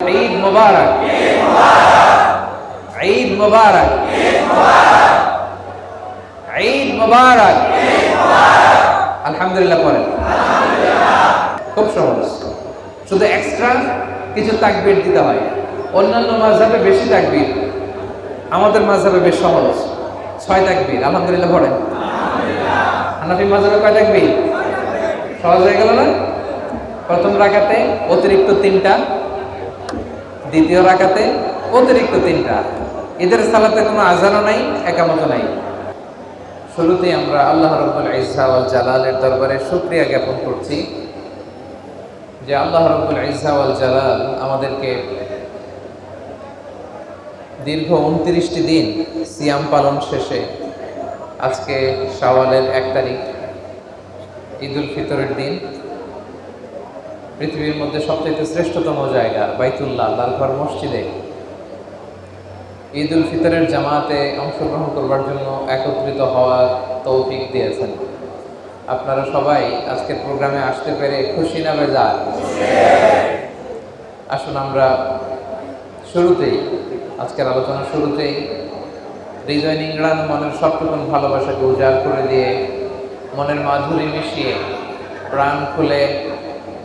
ঈদ মুবারক। ঈদ মুবারক। ঈদ মুবারক। আলহামদুলিল্লাহ পড়েন খুব সহজ। শুধু এক্সট্রা কিছু তাকবীর দিতে হয়। অন্যান্য মাযহাবে বেশি তাকবীর। আমাদের মাযহাবে বেশ সহজ। ছয় তাকবীর। আলহামদুলিল্লাহ পড়েন। হানাফি মাযহাবে কয় তাকবীর? সহজ হয়ে গেল না? প্রথম রাকাতে অতিরিক্ত তিনটা। দ্বিতীয় রাখাতে অতিরিক্ত তিনটা। ঈদের সালাতে কোনো আজানও নাই একামত নাই। শুরুতেই আমরা আল্লাহ রব্বুল ইসা ওয়াল জালালের দরবারে শুকরিয়া জ্ঞাপন করছি যে আল্লাহ রব্বুল ইসা ওয়াল জালাল আমাদেরকে দীর্ঘ উনত্রিশটি দিন সিয়াম পালন শেষে আজকে শাওয়ালের এক তারিখ, ঈদুল ফিতরের দিন। পৃথিবীর মধ্যে সবচেয়ে শ্রেষ্ঠতম জায়গা বাইতুল্লাহ আল্লাহর ঘর মসজিদে। ঈদ উল ফিতরের জামাতে অংশগ্রহণ করবার জন্য একত্রিত হওয়ার তৌফিক দিয়েছেন। আপনারা সবাই আজকের প্রোগ্রামে আসতে পেরে খুশি না বেজার? আসুন আমরা শুরুতেই, আজকের আলোচনা শুরুতেই হৃদয় নিংড়ান মনের সবটুকুন ভালোবাসাকে উজাড় করে দিয়ে মনের মাধুরী মিশিয়ে প্রাণ খুলে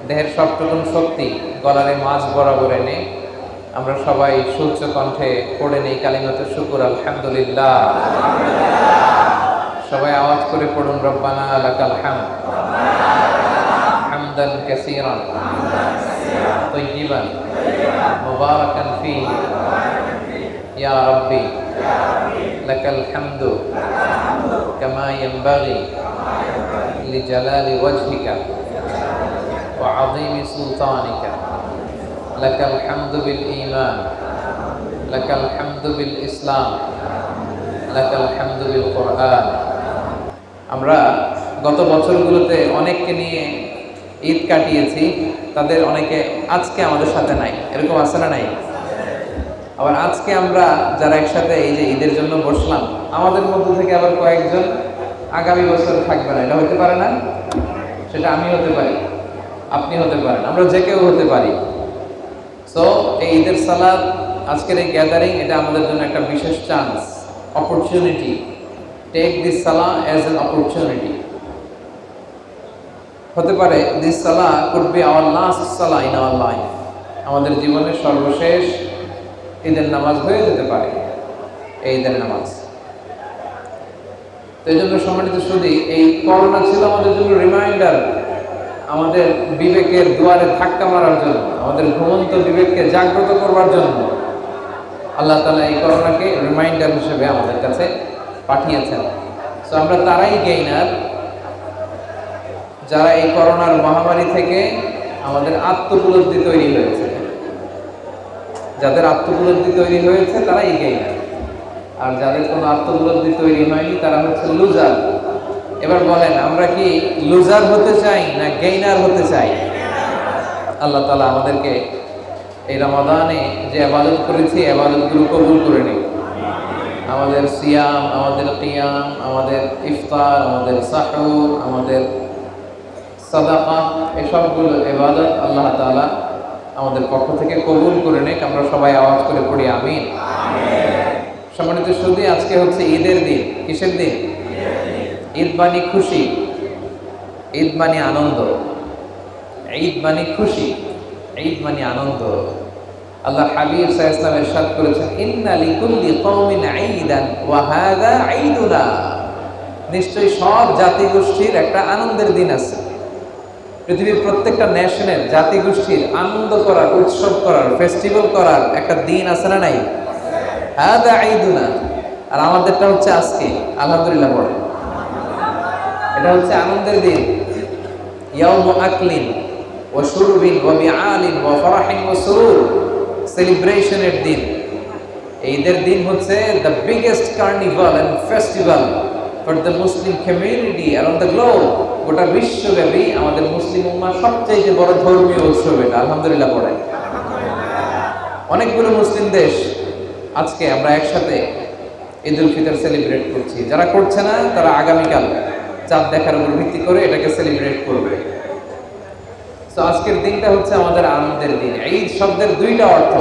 দেহের সবটুকুন শক্তি গলারে মাছ বরাবর এনে আমরা সবাই সূর্য কণ্ঠে পড়ে নেই কালিমত শুকুর আলহামদুলিল্লাহ সবাই আওয়াজ করে পড়ুন রব্বানা লাকাল হামদ হামদান কাসীরান طيبا مباركا فيه يا ربي لك الحمد كما ينبغي لجلال وجهك وعظيم سلطانك لك الحمد بالإيمان لك الحمد بالإسلام لك الحمد بالقرآن আমরা গত বছরগুলোতে অনেককে নিয়ে ঈদ কাটিয়েছি তাদের অনেকে আজকে আমাদের সাথে নাই এরকম আছে না নাই আবার আজকে আমরা যারা একসাথে এই যে ঈদের জন্য বসলাম আমাদের মধ্য থেকে আবার কয়েকজন আগামী বছর থাকবে না এটা হতে পারে না সেটা আমি হতে পারি আপনি হতে পারেন, আমরা যে কেউ হতে পারি। সো এই ঈদের সালাদ, আজকের এই গ্যাদারিং এটা আমাদের জন্য একটা বিশেষ chance opportunity take this salah as an opportunity হতে পারে this salah could be our last salah in our life আমাদের জীবনের সর্বশেষ ঈদের নামাজ হয়ে যেতে পারে, এই ঈদের নামাজ। তো এই জন্য সম্মানিত শুধু এই করোনা ছিল আমাদের জন্য রিমাইন্ডার আমাদের বিবেকের দুয়ারে ধাক্কা মারার জন্য, আমাদের ঘুমন্ত বিবেককে জাগ্রত করবার জন্য আল্লাহ তালা এই করোনাকে রিমাইন্ডার হিসেবে আমাদের কাছে পাঠিয়েছেন। সো আমরা তারাই গেইনার যারা এই করোনার মহামারী থেকে আমাদের আত্মপলব্ধি তৈরি হয়েছে। যাদের আত্মপলব্ধি তৈরি হয়েছে, তারাই গেইনার আর যাদের কোনো আত্মপলব্ধি তৈরি হয়নি, তারা হচ্ছে লুজার এবার বলেন আমরা কি লুজার হতে চাই না গেইনার হতে চাই? আল্লাহ তালা আমাদেরকে এই রমাদানে যে আবাদত করেছি আবাদতগুলো কবুল করে নিই আমাদের সিয়াম আমাদের কিয়াম আমাদের ইফতার আমাদের সাহুর আমাদের সাদাকা এসবগুলো এবাদত আল্লাহ তালা আমাদের পক্ষ থেকে কবুল করে নেক। আমরা সবাই আওয়াজ করে পড়ি আমিন। সম্মানিত শুধু আজকে হচ্ছে ঈদের দিন। কিসের দিন? ঈদ মানে খুশি, ঈদ মানে আনন্দ। ঈদ মানে খুশি, ঈদ মানে আনন্দ। আল্লাহ হাবিব সাহ ইসলাম করেছেন, ইন্না লিকুল্লি কওমিন ঈদান, ওয়া হাযা ঈদুনা। নিশ্চয়ই সব জাতিগোষ্ঠীর একটা আনন্দের দিন আছে। পৃথিবীর প্রত্যেকটা ন্যাশনের জাতিগোষ্ঠীর আনন্দ করার, উৎসব করার ফেস্টিভ্যাল করার একটা দিন আছে না নাই? হাযা ঈদুনা। আর আমাদেরটা হচ্ছে আজকে, আলহামদুলিল্লাহ পড়ে এটা হচ্ছে আনন্দের দিন। ইয়াউম আকলিন ও শুরবিন ও বিআলিন ও ফরাহিন ও সুরুর। সেলিব্রেশনের দিন। ঈদের দিন হচ্ছে the biggest carnival and festival for the Muslim community around the globe গোটা বিশ্বব্যাপী আমাদের মুসলিম উম্মার সবচেয়ে বড় ধর্মীয় উৎসব এটা, আলহামদুলিল্লাহ পড়ে। অনেকগুলো মুসলিম দেশ আজকে আমরা একসাথে ঈদ উল ফিতর সেলিব্রেট করছি। যারা করছে না, তারা আগামীকাল চাঁদ দেখার উপর ভিত্তি করে এটাকে সেলিব্রেট করবে। তো আজকের দিনটা হচ্ছে আমাদের আনন্দের দিন। ঈদ শব্দের দুইটা অর্থ।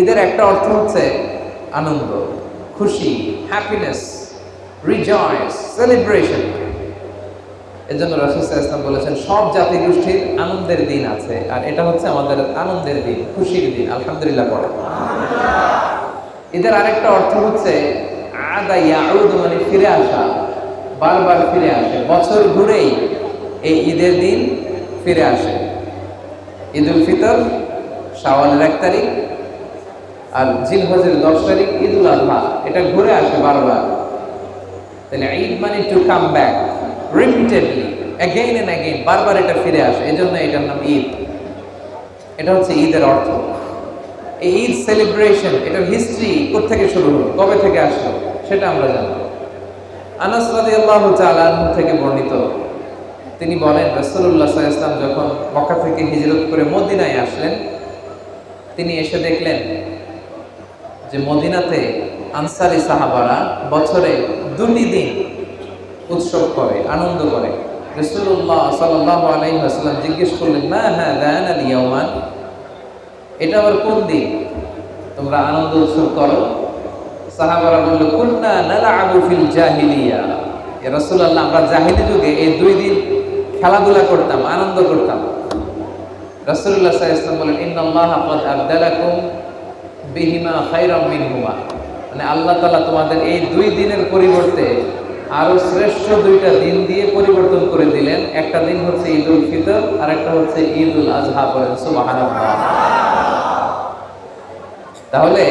ঈদের একটা অর্থ হচ্ছে আনন্দ, খুশি হ্যাপিনেস রিজয়েস সেলিব্রেশন এর জন্য রাসুল ইসলাম বলেছেন, সব জাতি গোষ্ঠীর আনন্দের দিন আছে, আর এটা হচ্ছে আমাদের আনন্দের দিন, খুশির দিন। আলহামদুলিল্লাহ পড়ে। এদের আরেকটা অর্থ হচ্ছে, আদা ইয়াউদ মানে ফিরে আসা। বারবার ফিরে আসে। বছর ঘুরেই এই ঈদের দিন ফিরে আসে। ঈদ উল ফিতর, শাওয়ালের এক তারিখ আর জিলহজের দশ তারিখ ঈদ উল আজহা এটা ঘুরে আসে বারবার। তাহলে ঈদ মানে to come back repeatedly again and again বারবার এটা ফিরে আসে। এই জন্য এটার নাম ঈদ। এটা হচ্ছে ঈদের অর্থ। এই ঈদ সেলিব্রেশন এটার হিস্ট্রি কোথেকে শুরু হলো? কবে থেকে আসলো? সেটা আমরা জানব আনাস রাদিয়াল্লাহু তাআলা থেকে বর্ণিত। তিনি বলেন, রাসূলুল্লাহ সাল্লাল্লাহু আলাইহি যখন মক্কা থেকে হিজরত করে মদিনায় আসলেন, তিনি এসে দেখলেন যে মদিনাতে আনসারি সাহাবারা বছরে দুটি দিন উৎসব করে, আনন্দ করে। রসুল্লাহ সাল্লাহ আলাইসাল্লাম জিজ্ঞেস করলেন না হ্যাঁ দেন আল ইয়ামান এটা আবার কোন দিন? তোমরা আনন্দ উৎসব করো সাহাবারা কুন্না ফিল জাহিলিয়া। রসুল্লাহ আমরা জাহিলি যুগে এই দুই দিন খেলাধুলা করতাম, আনন্দ করতাম। রসুল্লাহ সাল্লাহ ইসলাম আবদালাকুম বিহিমা খাইরাম মিনহুমা। মানে আল্লাহ তাআলা তোমাদের এই দুই দিনের পরিবর্তে আরও শ্রেষ্ঠ দুইটা দিন দিয়ে পরিবর্তন করে দিলেন। একটা দিন হচ্ছে ঈদ উল ফিতর আর একটা হচ্ছে ঈদ উল আজহা বলেন, সুবহানাল্লাহ। তাহলে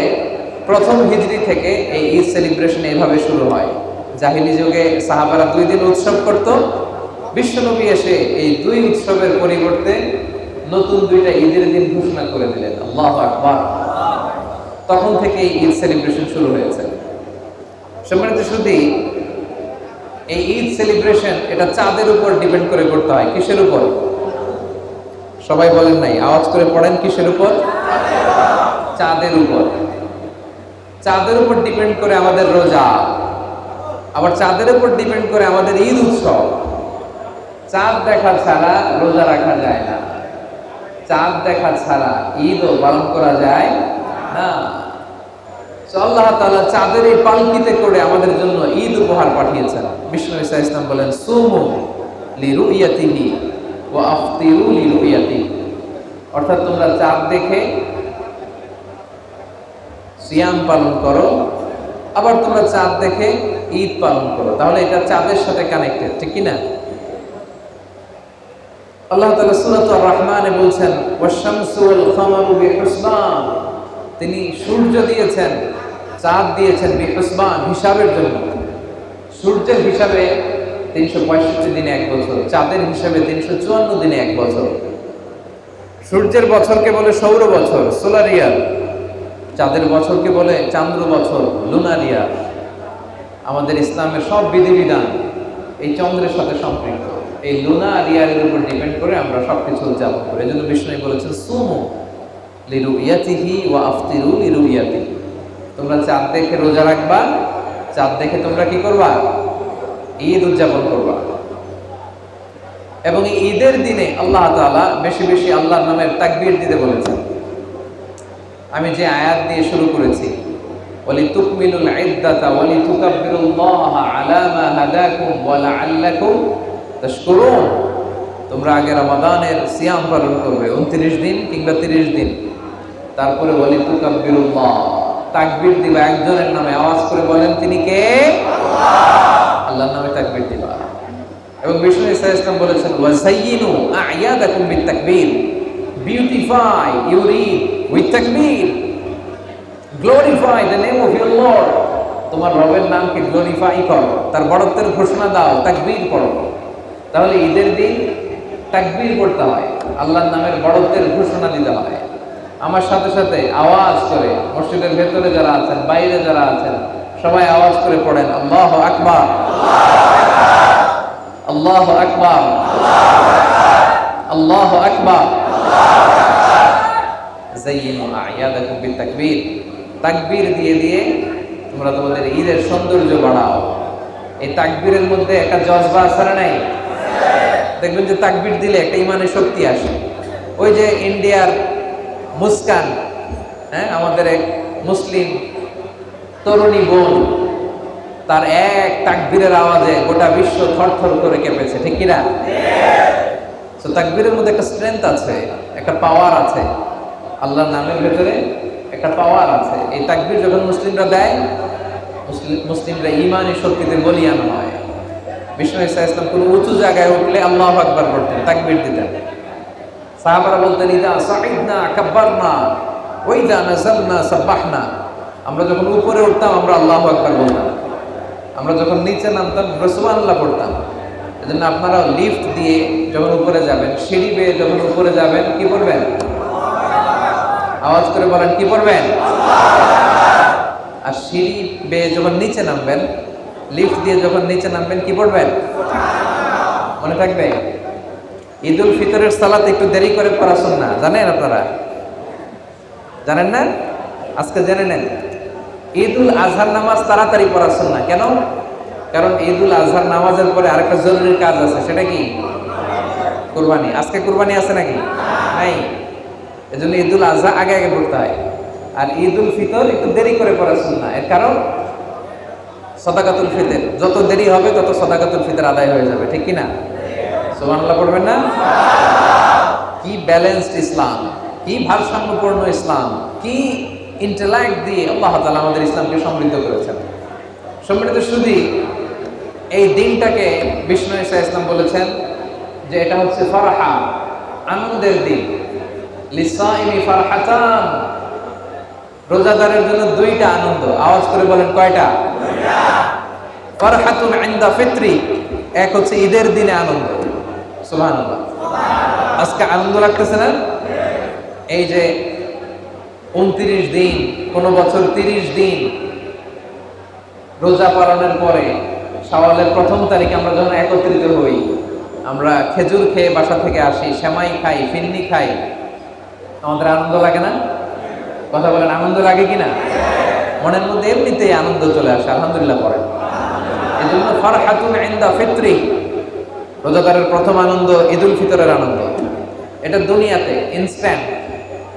প্রথম হিজরি থেকে এই ঈদ সেলিব্রেশন এইভাবে শুরু হয়। জাহিলি যুগে সাহাবারা দুই দিন উৎসব করত। বিশ্বনবী এসে এই দুই উৎসবের পরিবর্তে নতুন দুইটা ঈদের দিন ঘোষণা করে দিলেন। তখন থেকে ঈদ সেলিব্রেশন শুরু হয়েছে। সম্মানিত শুধু এই ঈদ সেলিব্রেশন এটা চাঁদের উপর ডিপেন্ড করে করতে হয়। কিসের উপর? সবাই বলেন নাই, আওয়াজ করে পড়েন কিসের উপর? চাঁদের উপর। চাঁদের উপর ডিপেন্ড করে আমাদের রোজা, আবার চাঁদের উপর ডিপেন্ড করে আমাদের ঈদ উৎসব। চাঁদ দেখা ছাড়া রোজা রাখা যায় না। চাঁদ দেখা ছাড়া ঈদও পালন করা যায় না। আল্লাহ তাআলা চাঁদের এই পালকিতে করে আমাদের জন্য ঈদ উপহার পাঠিয়েছেন। বিষ্ণু ইসা ইসলাম বলেন, সুমু লিরুইয়াতিহি ওয়া আফতিরু লিরুইয়াতিহি। অর্থাৎ তোমরা চাঁদ দেখে সিয়াম পালন করো, আবার তোমরা চাঁদ দেখে ঈদ পালন করো। তাহলে এটা চাঁদের সাথে কানেক্টেড ঠিক কি না আল্লাহ তাআলা সূরাত আর-রহমানে বলছেন তিনি সূর্য দিয়েছেন, চাঁদ দিয়েছেন বিহুসবান হিসাবের জন্য। সূর্যের হিসাবে তিনশো পঁয়ষট্টি দিনে এক বছর, চাঁদের হিসাবে তিনশো চুয়ান্ন দিনে এক বছর। সূর্যের বছরকে বলে সৌর বছর, সোলার ইয়ার। চাঁদের বছরকে বলে চান্দ্র বছর লুনার ইয়ার আমাদের ইসলামের সব বিধিবিধান এই চন্দ্রের সাথে সম্পৃক্ত। এই লুনা আর ইয়ারের উপর ডিপেন্ড করে আমরা সবকিছু উদযাপন করি। এই জন্য বিষ্ণু বলেছেন, সুমু লিরু ইয়াতিহি ওয়া আফতিরু লিরু ইয়াতিহি তোমরা চাঁদ দেখে রোজা রাখবা, চাঁদ দেখে তোমরা কি করবা? ঈদ উদযাপন করবা। এবং ঈদের দিনে আল্লাহ তাআলা বেশি বেশি আল্লাহর নামের তাকবীর দিতে বলেছেন। আমি যে আয়াত দিয়ে শুরু করেছি ওয়ালি তুকমিলুল ইদ্দাতা ওয়ালি তুকাব্বিরুল্লাহ আলা মা হাদাকুম ওয়া লাআল্লাকুম তাশকুরুন। তোমরা আগে রমাদানের সিয়াম পালন করবে 29 দিন কিংবা 30 দিন। তারপরে ওয়ালি তুকাব্বিরুল্লাহ তাকবীর দিবা, একজনের নামে আওয়াজ করে বলেন, তিনি কে? আল্লাহর নামে তাকবীর দিবা। এবং বিষ্ণু ইসা ইসলাম বলেছেন ওয়াজাইয়িনু আ'য়াদাকুম বিতাকবীর beautify your Eid with takbir glorify the name of your lord তোমার রবের নামকে গ্লোরিফাই করো, তার বড়ত্বের ঘোষণা দাও তাকবীর পড়ো তাহলে ঈদের দিন তাকবীর পড়তে হয়, আল্লাহর নামের বড়ত্বের ঘোষণা দিতে হয়। আমার সাথে সাথে আওয়াজ করে, মসজিদের ভেতরে যারা আছেন, বাইরে যারা আছেন, সবাই আওয়াজ করে পড়েন, আল্লাহ আকবার। আল্লাহ আকবার। আল্লাহ আকবার। জাইয়িনু আ'য়াদাকুম তাকবীর দিয়ে দিয়ে তোমরা তোমাদের ঈদের সৌন্দর্য বাড়াও। এই তাকবীরের মধ্যে একটা জজবা আছে না নাই? দেখবেন যে তাকবির দিলে একটা ইমানের শক্তি আসে। ওই যে ইন্ডিয়ার মুস্কান হ্যাঁ আমাদের এক মুসলিম তরুণী বোন, তার এক তাকবীরের আওয়াজে গোটা বিশ্ব থরথর করে কেঁপেছে, ঠিক কিনা? তো তাকবীরের মধ্যে একটা স্ট্রেংথ আছে, একটা পাওয়ার আছে। আল্লাহর নামের ভেতরে একটা পাওয়ার আছে। এই তাকবীর যখন মুসলিমরা দেয় মুসলিম মুসলিমরা ইমানি শক্তিতে বলিয়ান হয়। বিষ্ণু ইসা ইসলাম কোনো উঁচু জায়গায় উঠলে আল্লাহ আকবার করতেন তাকবীর দিতেন। সাহাবারা বলতেন, ইদা সাইদনা কাব্বারনা ওইদা নাজালনা সাব্বাহনা। আমরা যখন উপরে উঠতাম, আমরা আল্লাহ আকবার বলতাম। আমরা যখন নিচে নামতাম রসুমান আল্লাহ পড়তাম এজন্য আপনারা লিফট দিয়ে যখন উপরে যাবেন, সিঁড়ি বেয়ে যখন উপরে যাবেন, কি করবেন আওয়াজ করে বলেন, কি পড়বেন? আর সিঁড়ি বেয়ে যখন নিচে নামবেন লিফট দিয়ে যখন নিচে নামবেন, কি পড়বেন? মনে থাকবে? ঈদ উল ফিতরের সালাত একটু দেরি করে পড়া না, জানেন আপনারা? জানেন না? আজকে জেনে নেন। ঈদ উল আজহার নামাজ তাড়াতাড়ি পড়া না, কেন? কারণ ঈদ উল আজহার নামাজের পরে আরেকটা জরুরি কাজ আছে, সেটা কি? কুরবানি। আজকে কুরবানি আছে নাকি? নাই। এজন্য ঈদ উল আজহা আগে আগে পড়তে হয়। আর ঈদ উল ফিতর একটু দেরি করে পড়া না এর কারণ সদাকাতুল ফিতর। যত দেরি হবে, তত সদাকাতুল ফিতর আদায় হয়ে যাবে। ঠিক কি না সুবহানাল্লাহ পড়বেন না? কি ব্যালেন্সড ইসলাম, কি ভারসাম্যপূর্ণ ইসলাম, কি ইন্টেলেক্ট দিয়ে আল্লাহ তাআলা আমাদের ইসলামকে সমৃদ্ধ করেছেন। সমৃদ্ধ শুধু এই দিনটাকে বিষ্ণু ইসা ইসলাম বলেছেন যে এটা হচ্ছে ফারহা আনন্দের দিন। লিসাইমি ফারহাতান রোজাদারের জন্য দুইটা আনন্দ। আওয়াজ করে বলেন কয়টা? ফারহাতুন ইনদা ফিত্রি এক হচ্ছে ঈদের দিনে আনন্দ। সুবহানাল্লাহ। আজকে আনন্দ লাগতেছে না? এই যে উনত্রিশ দিন কোনো বছর তিরিশ দিন রোজা পালনের পরে সওয়ালের প্রথম তারিখে আমরা যখন একত্রিত হই, আমরা খেজুর খেয়ে বাসা থেকে আসি, সেমাই খাই, ফিন্নি খাই। আমাদের আনন্দ লাগে না? কথা বলেন, আনন্দ লাগে কিনা? মনের মধ্যে এমনিতেই আনন্দ চলে আসে, আলহামদুলিল্লাহ পরে। এই জন্য ফারহাতুন ইনদা ফিত্রি, রোজাদারের প্রথম আনন্দ, ঈদুল ফিতরের আনন্দ। এটা দুনিয়াতে ইনস্ট্যান্ট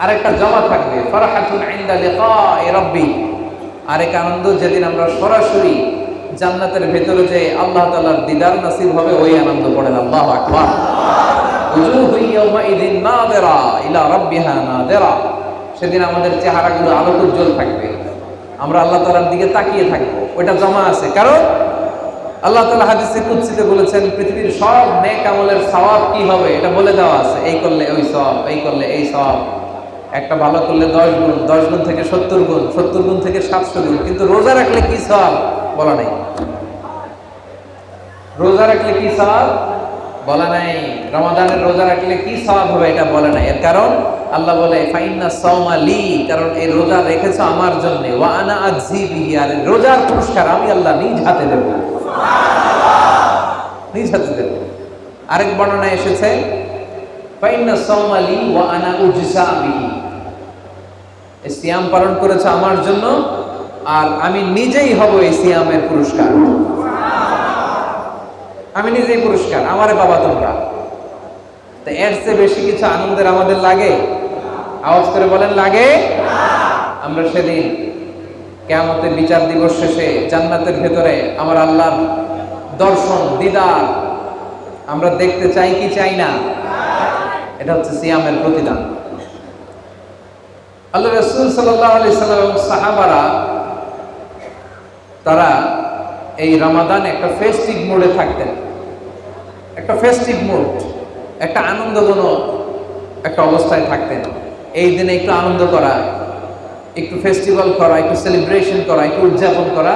আরেকটা জমা থাকবে, ফারহাতুন ইনদা লিকাই রাব্বি। আরেক আনন্দ যেদিন আমরা সরাসরি জান্নাতের ভেতরে যে আল্লাহ তাআলার দিদার নসিব হবে, ওই আনন্দ পড়েন। আল্লাহু আকবার। সেদিন আমাদের চেহারাগুলো আলোক উজ্জ্বল থাকবে। আমরা আল্লাহ তাআলার দিকে তাকিয়ে থাকব। ওইটা জমা আছে। কারণ আল্লাহ তাআলা হাদিসে কুদসিতে বলেছেন, পৃথিবীর সব নেক আমলের সওয়াব কি হবে? এটা বলে দেওয়া আছে। এই করলে ওই সওয়াব, এই করলে এই সওয়াব। একটা ভালো করলে দশ গুণ দশ গুণ থেকে সত্তর গুণ সত্তর গুণ থেকে সাতশো গুণ। কিন্তু রোজা রাখলে কি সব বলা নাই। রোজা রাখলে কি সব বলা নাই। রমাদানের রোজা রাখলে কি সব হবে এটা বলে নাই। এর কারণ আল্লাহ বলে, ফাইন্না সওমা কারণ এই রোজা রেখেছো আমার জন্য। ওয়া আনা আজজি বিহি, আর রোজার পুরস্কার আমি আল্লাহ নিজ হাতে দেব। নিজ হাতে দেব। আরেক বর্ণনা এসেছে, ফাইন্না সওমা ওয়া আনা উজসা বিহি সিয়াম পালন করেছে আমার জন্য। আর আমি নিজেই হব এই সিয়ামের পুরস্কার। আমি নিজেই পুরস্কার, আমারে বাবা তোমরা। তো এর চেয়ে বেশি কিছু আনন্দের আমাদের লাগে? আওয়াজ করে বলেন, লাগে। আমরা সেদিন কেয়ামতের বিচার দিবস শেষে জান্নাতের ভেতরে আমার আল্লাহর দর্শন, দিদার, আমরা দেখতে চাই কি চাই না, এটা হচ্ছে সিয়ামের প্রতিদান। আল্লাহ রসুল সাল্লাহ আলি সাল্লাম সাহাবারা তারা এই রমাদান একটা ফেস্টিভ মোডে থাকতেন। একটা ফেস্টিভ মোড একটা আনন্দজনক একটা অবস্থায় থাকতেন। এই দিনে একটু আনন্দ করা, একটু ফেস্টিভ্যাল করা, একটু সেলিব্রেশন করা, একটু উদযাপন করা,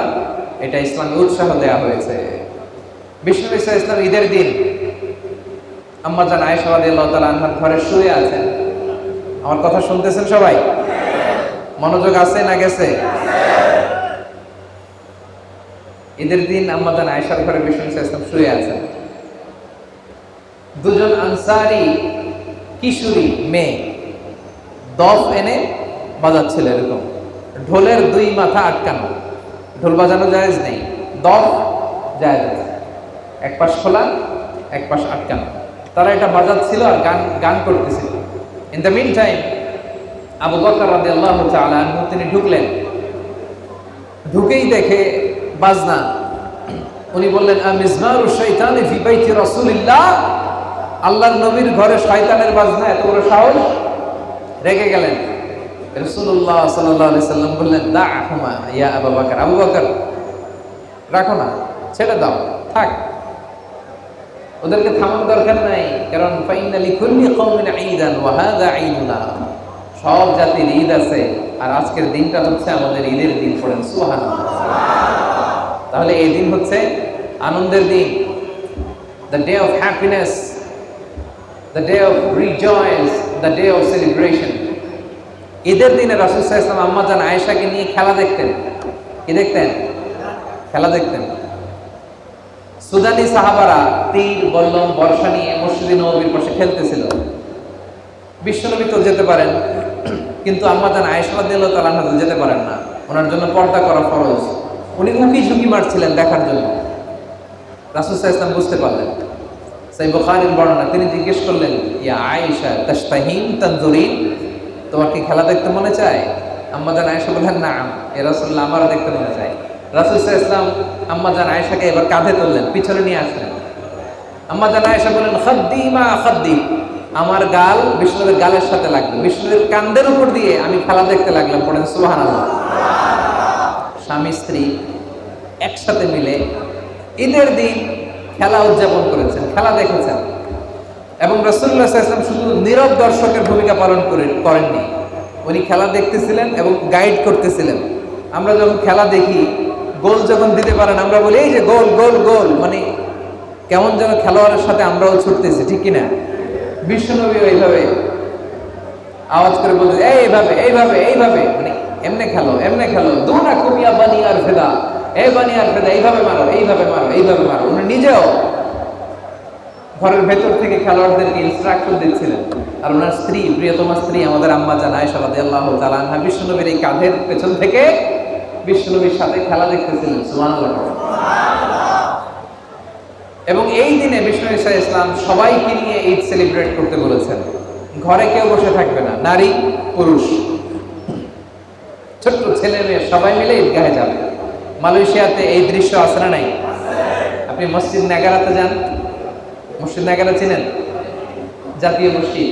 এটা ইসলামে উৎসাহ দেওয়া হয়েছে। বিষ্ণু ইসা ইসলাম ঈদের দিন। আম্মা জান আয়সাবাদ আনহার ঘরে শুয়ে আছেন। আমার কথা শুনতেছেন সবাই? মনোযোগ আছে না গেছে? ঈদের দিন আম্মা জান আয়সার ঘরে বিষ্ণু ইসা ইসলাম শুয়ে আছেন। দুজন আনসারি, কিশোরী, মেয়ে। দফ এনে বাজাচ্ছিল এরকম। ঢোলের দুই মাথা আটকানো। ঢোল বাজানো জায়েজ নেই। দফ জায়েজ এক পাশ খোলা, এক পাশ আটকানো। তারা এটা বাজাচ্ছিল আর গান গান করতেছিল। In the mean time Abu Bakr তাআলা আনহু, তিনি ঢুকলেন। ঢুকেই দেখে বাজনা। উনি বললেন আমিজমারু শৈতানি ফি বাইতি রাসূলিল্লাহ? আল্লাহর নবীর ঘরে শয়তানের বাজনা, এত বড় সাহস? রেগে গেলেন। রাসূলুল্লাহ সাল্লাল্লাহু আলাইহি সাল্লাম বললেন দাহুমা ইয়া আবু বকর। আবু বকর, রাখো না, ছেড়ে দাও, থাক। ওদেরকে থামানোর দরকার নাই, কারণ ফাইনালি কুল্লি কওমিন ঈদান ওয়া হাযা ঈদুনা। সব জাতির ঈদ আছে, আর আজকের দিনটা হচ্ছে আমাদের ঈদের দিন, পড়েন সুবহানাল্লাহ। তাহলে এই দিন হচ্ছে আনন্দের দিন। The day of happiness the day of rejoicing the day of celebration ঈদের দিনে রাসুল ইসলাম আম্মা জান আয়েশাকে নিয়ে খেলা দেখতেন। কি দেখতেন? খেলা দেখতেন। সুদানি সাহাবারা তীর, বল্লম, বর্ষা নিয়ে মসজিদে নবীর পাশে খেলতেছিল। বিশ্বনবী তো যেতে পারেন, কিন্তু আম্মা জান আয়েশা দিল তারা যেতে পারেন না। ওনার জন্য পর্দা করা ফরজ। উনি উকি ঝুঁকি মারছিলেন দেখার জন্য। রাসুল ইসলাম বুঝতে পারলেন। সেই বুখারির বর্ণনা, তিনি জিজ্ঞেস করলেন, ইয়া আয়েশা তাস্তাহিন তানজুরিন? তোমার কি খেলা দেখতে মনে চায়? আম্মা জান আয়েশা বললেন না এ রাসুল্লাহ আমারও দেখতে মনে চায়। রাসুল ইসলাম আম্মা জান আয়েশাকে এবার কাঁধে তুললেন, পিছনে নিয়ে আসলেন। আম্মা জান আয়েশা বললেন, খদ্দি মা খদ্দি, আমার গাল বিষ্ণুদের গালের সাথে লাগবে। বিষ্ণুদের কান্দের উপর দিয়ে আমি খেলা দেখতে লাগলাম। পড়েন সুবাহান স্বামী, স্ত্রী একসাথে মিলে ঈদের দিন খেলা উদযাপন করেছেন, খেলা দেখেছেন। এবং রসুল্লাহ ইসলাম শুধু নীরব দর্শকের ভূমিকা পালন করে, করেননি। উনি খেলা দেখতেছিলেন এবং গাইড করতেছিলেন। আমরা যখন খেলা দেখি, গোল যখন দিতে পারেন, আমরা বলি, এই যে গোল গোল গোল। মানে কেমন যেন খেলোয়াড়ের সাথে আমরাও ছুটতেছি, ঠিক কিনা? বিশ্বনবী এইভাবে আওয়াজ করে বলতে এইভাবে এইভাবে এইভাবে। মানে এমনে খেলো এমনে খেলো। দুনা কুমিয়া বানি আর ফেদা। এ বানি আর ফেদা, এইভাবে মারো এইভাবে মারো এইভাবে মারো। উনি নিজেও ঘরের ভেতর থেকে খেলোয়াড়দেরকে ইনস্ট্রাকশন দিচ্ছিলেন। আর ওনার স্ত্রী, প্রিয়তমা স্ত্রী, আমাদের আম্মা জান আয়েশা রাদিয়াল্লাহু তাআলা আনহা বিশ্বনবীর এই কাঁধের পেছন থেকে বিশ্বনবীর সাথে খেলা দেখতেছিলেন, সুবহানাল্লাহ। এবং এই দিনে বিষ্ণু ইসা ইসলাম সবাইকে নিয়ে ঈদ সেলিব্রেট করতে বলেছেন। ঘরে কেউ বসে থাকবে না, নারী, পুরুষ। ছোট্ট ছেলে মেয়ে সবাই মিলে ঈদগাহে যাবে। মালয়েশিয়াতে এই দৃশ্য আছে না নাই? আপনি মসজিদ নাগারাতে যান। মসজিদ নাগারা চিনেন? জাতীয় মসজিদ।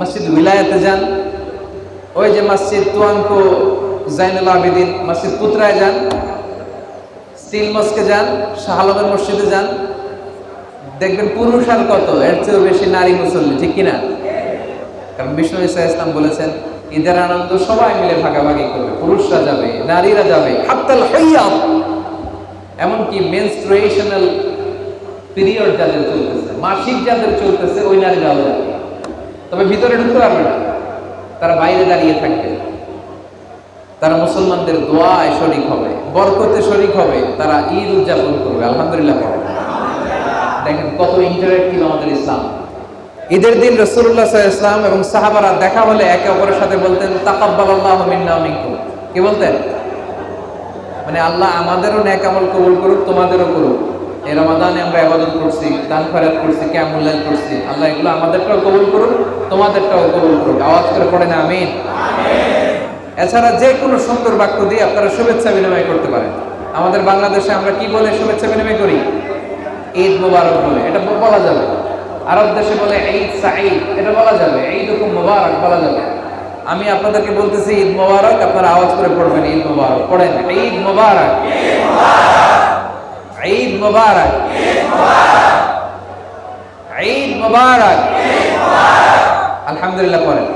মসজিদ উইলায়াতে যান। ওই যে মসজিদ তুয়াঙ্কো জাইনুল আবেদিন মসজিদ পুত্রায় যান। স্টিল মস্কে যান, শাহ আলমের মসজিদে যান। দেখবেন পুরুষ আর কত, এর চেয়েও বেশি নারী মুসল্লি, ঠিক কিনা? কারণ বিষ্ণু ইসা ইসলাম বলেছেন ঈদের আনন্দ সবাই মিলে ভাগাভাগি করবে, পুরুষরা যাবে, নারীরা যাবে, হাত্তাল হাইয়াম এমনকি মেনস্ট্রুয়েশনাল পিরিয়ড যাদের চলতেছে, মাসিক যাদের চলতেছে, ওই নারীরাও যাবে তবে ভিতরে ঢুকতে পারবে না। তারা বাইরে দাঁড়িয়ে থাকবে। তারা মুসলমানদের দোয়ায় শরিক হবে, বরকতে শরিক হবে, তারা ঈদ উদযাপন করবে, আলহামদুলিল্লাহ। দেখেন কত ইন্টারেক্টিভ আমাদের ইসলাম। ঈদের দিন রসুল্লাহ ইসলাম এবং সাহাবারা দেখা হলে একে অপরের সাথে বলতেন তাকাব্বাল আল্লাহ কি বলতেন? মানে আল্লাহ আমাদেরও ন্যাক আমল কবুল করুক তোমাদেরও করুক। এই রমাদানে আমরা আবাদত করছি দান খয়রাত করছি ক্যামুল্লাহ করছি। আল্লাহ এগুলো আমাদেরটাও কবুল করুক তোমাদেরটাও কবুল করুক। আওয়াজ করে পড়ে না আমিন। এছাড়া যে কোনো সুন্দর বাক্য দিয়ে আপনারা শুভেচ্ছা বিনিময় করতে পারেন। আমাদের বাংলাদেশে আমরা কি বলে শুভেচ্ছা বিনিময় করি? ঈদ মোবারক বলে এটা বলা যাবে। আরব দেশে বলে ঈদ, সাঈদ, এটা বলা যাবে। ঈদ হুকুম মোবারক বলা যাবে। আমি আপনাদেরকে বলতেছি, ঈদ মোবারক, আপনারা আওয়াজ করে পড়বেন, ঈদ মোবারক। পড়েন, ঈদ মোবারক। ঈদ মোবারক। ঈদ মোবারক। আলহামদুলিল্লাহ, পড়েন।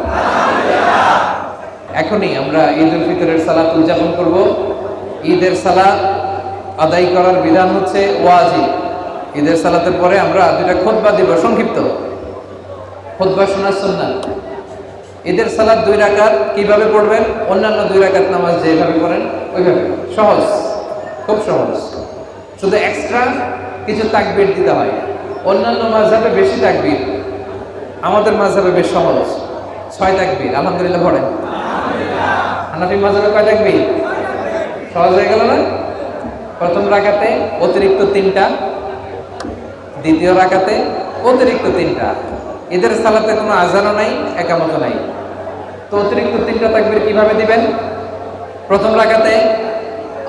এখনই আমরা ঈদ উল ফিতরের সালাত উদযাপন করব। ঈদের সালাত আদায় করার বিধান হচ্ছে ওয়াজিব। ঈদের সালাতের পরে আমরা দুটা খোদবা দিব, সংক্ষিপ্ত। খোদবা শোনার সুন্নাত ঈদের সালাত দুই রাকাত কীভাবে পড়বেন? অন্যান্য দুই রাকাত নামাজ যেভাবে পড়েন, ওইভাবে। সহজ। খুব সহজ। শুধু এক্সট্রা কিছু তাকবির দিতে হয়। অন্যান্য মাঝাবে বেশি তাকবির। আমাদের মাঝাবে বেশ সহজ। ছয় তাকবির, আলহামদুলিল্লাহ পড়েন। হানাফি মাঝাবে কয় তাকবির? সহজ হয়ে গেল না? প্রথম রাখাতে অতিরিক্ত তিনটা। দ্বিতীয় রাকাতে অতিরিক্ত তিনটা। ঈদের সালাতে কোনো আজানও নাই একামত নাই। তো অতিরিক্ত তিনটা তাকবীর কীভাবে দিবেন? প্রথম রাখাতে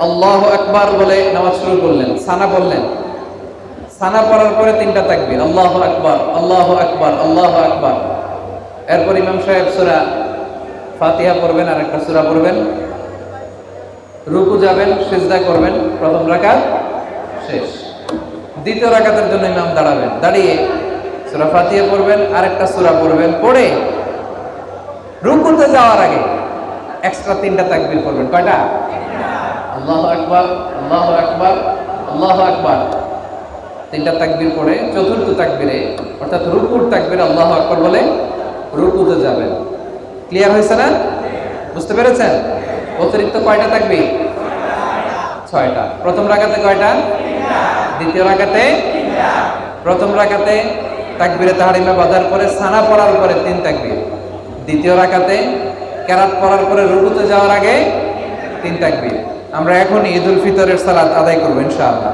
আল্লাহ আকবার বলে নামাজ শুরু করলেন, সানা বললেন সানা পড়ার পরে তিনটা তাকবীর, আল্লাহ আকবার আল্লাহ আকবার আল্লাহ আকবার। এরপর ইমাম সাহেব সুরা ফাতিহা পড়বেন আর একটা সূরা পড়বেন। রুকু যাবেন, সিজদা করবেন, প্রথম রাকাত শেষ। দ্বিতীয় রাকাতের জন্য ইমাম দাঁড়াবেন। দাঁড়িয়ে সূরা ফাতিহা পড়বেন, আরেকটা সূরা পড়বেন, পড়ে রুকুতে যাওয়ার আগে এক্সট্রা তিনটা তাকবীর করবেন কয়টা? আল্লাহু আকবার আল্লাহু আকবার আল্লাহু আকবার। তিনটা তাকবীর পড়ে, চতুর্থ তাকবীরে, অর্থাৎ রুকুর তাকবীর আল্লাহু আকবার বলে রুকুতে যাবেন। ক্লিয়ার হয়েছে না? বুঝতে পেরেছেন? অতিরিক্ত কয়টা তাকবীর? ছয়টা। প্রথম রাকাতে কয়টা? দ্বিতীয় রাখাতে প্রথম রাকাতে তাকবিরে তাহারিমা বাঁধার পরে সানা পড়ার পরে তিন তাকবির। দ্বিতীয় রাকাতে ক্যারাত পড়ার পরে রুকুতে যাওয়ার আগে তিন তাকবির। আমরা এখন ঈদ উল ফিতরের সালাত আদায় করব, ইনশাআল্লাহ।